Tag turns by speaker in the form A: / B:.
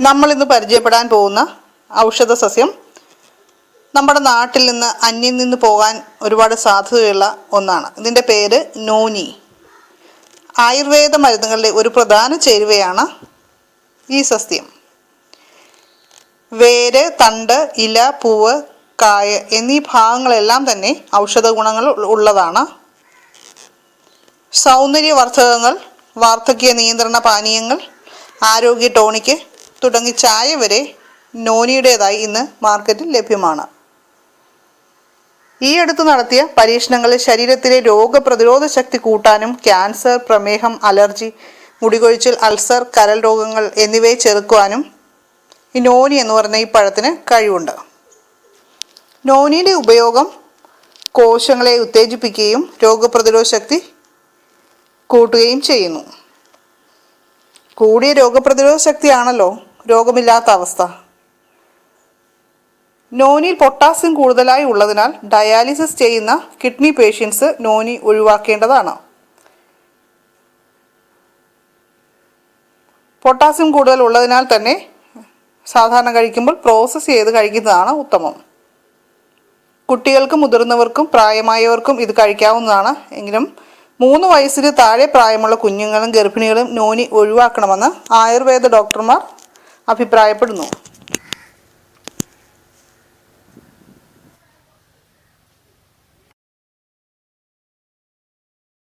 A: നമ്മൾ ഇന്ന് പരിചയപ്പെടാൻ പോകുന്ന ഔഷധ സസ്യം നമ്മുടെ നാട്ടിൽ നിന്ന് അന്യം നിന്ന് പോകാൻ ഒരുപാട് സാധ്യതയുള്ള ഒന്നാണ്. ഇതിന്റെ പേര് നോനി. ആയുർവേദ മരുന്നുകളുടെ ഒരു പ്രധാന ചേരുവയാണ് ഈ സസ്യം. വേര് തണ്ട് ഇല പൂവ് കായ എന്നീ ഭാഗങ്ങളെല്ലാം തന്നെ ഔഷധ ഗുണങ്ങൾ ഉള്ളതാണ്. സൗന്ദര്യവർദ്ധകങ്ങൾ വാർദ്ധക്യ നിയന്ത്രണ പാനീയങ്ങൾ ആരോഗ്യ ടോണിക്ക് തുടങ്ങി ചായ വരെ നോനിയുടേതായി ഇന്ന് മാർക്കറ്റിൽ ലഭ്യമാണ്. ഈ അടുത്ത് നടത്തിയ പരീക്ഷണങ്ങളിൽ ശരീരത്തിലെ രോഗപ്രതിരോധ ശക്തി കൂട്ടാനും ക്യാൻസർ പ്രമേഹം അലർജി മുടികൊഴിച്ചിൽ അൾസർ കരൽ രോഗങ്ങൾ എന്നിവയെ ചെറുക്കുവാനും ഈ നോനി എന്ന് പറയുന്ന ഈ പഴത്തിന് കഴിവുണ്ട്. നോനിയുടെ ഉപയോഗം കോശങ്ങളെ ഉത്തേജിപ്പിക്കുകയും രോഗപ്രതിരോധ ശക്തി കൂട്ടുകയും ചെയ്യുന്നു. കൂടിയ രോഗപ്രതിരോധ ശക്തിയാണല്ലോ രോഗമില്ലാത്ത അവസ്ഥ. നോനിയിൽ പൊട്ടാസ്യം കൂടുതലായി ഉള്ളതിനാൽ ഡയാലിസിസ് ചെയ്യുന്ന കിഡ്നി പേഷ്യൻസ് നോനി ഒഴിവാക്കേണ്ടതാണ്. പൊട്ടാസ്യം കൂടുതൽ ഉള്ളതിനാൽ തന്നെ സാധാരണ കഴിക്കുമ്പോൾ പ്രോസസ്സ് ചെയ്ത് കഴിക്കുന്നതാണ് ഉത്തമം. കുട്ടികൾക്കും മുതിർന്നവർക്കും പ്രായമായവർക്കും ഇത് കഴിക്കാവുന്നതാണ്. എങ്കിലും മൂന്ന് വയസ്സിന് താഴെ പ്രായമുള്ള കുഞ്ഞുങ്ങളും ഗർഭിണികളും നോനി ഒഴിവാക്കണമെന്ന് ആയുർവേദ ഡോക്ടർമാർ അഭിപ്രായപ്പെടുന്നു.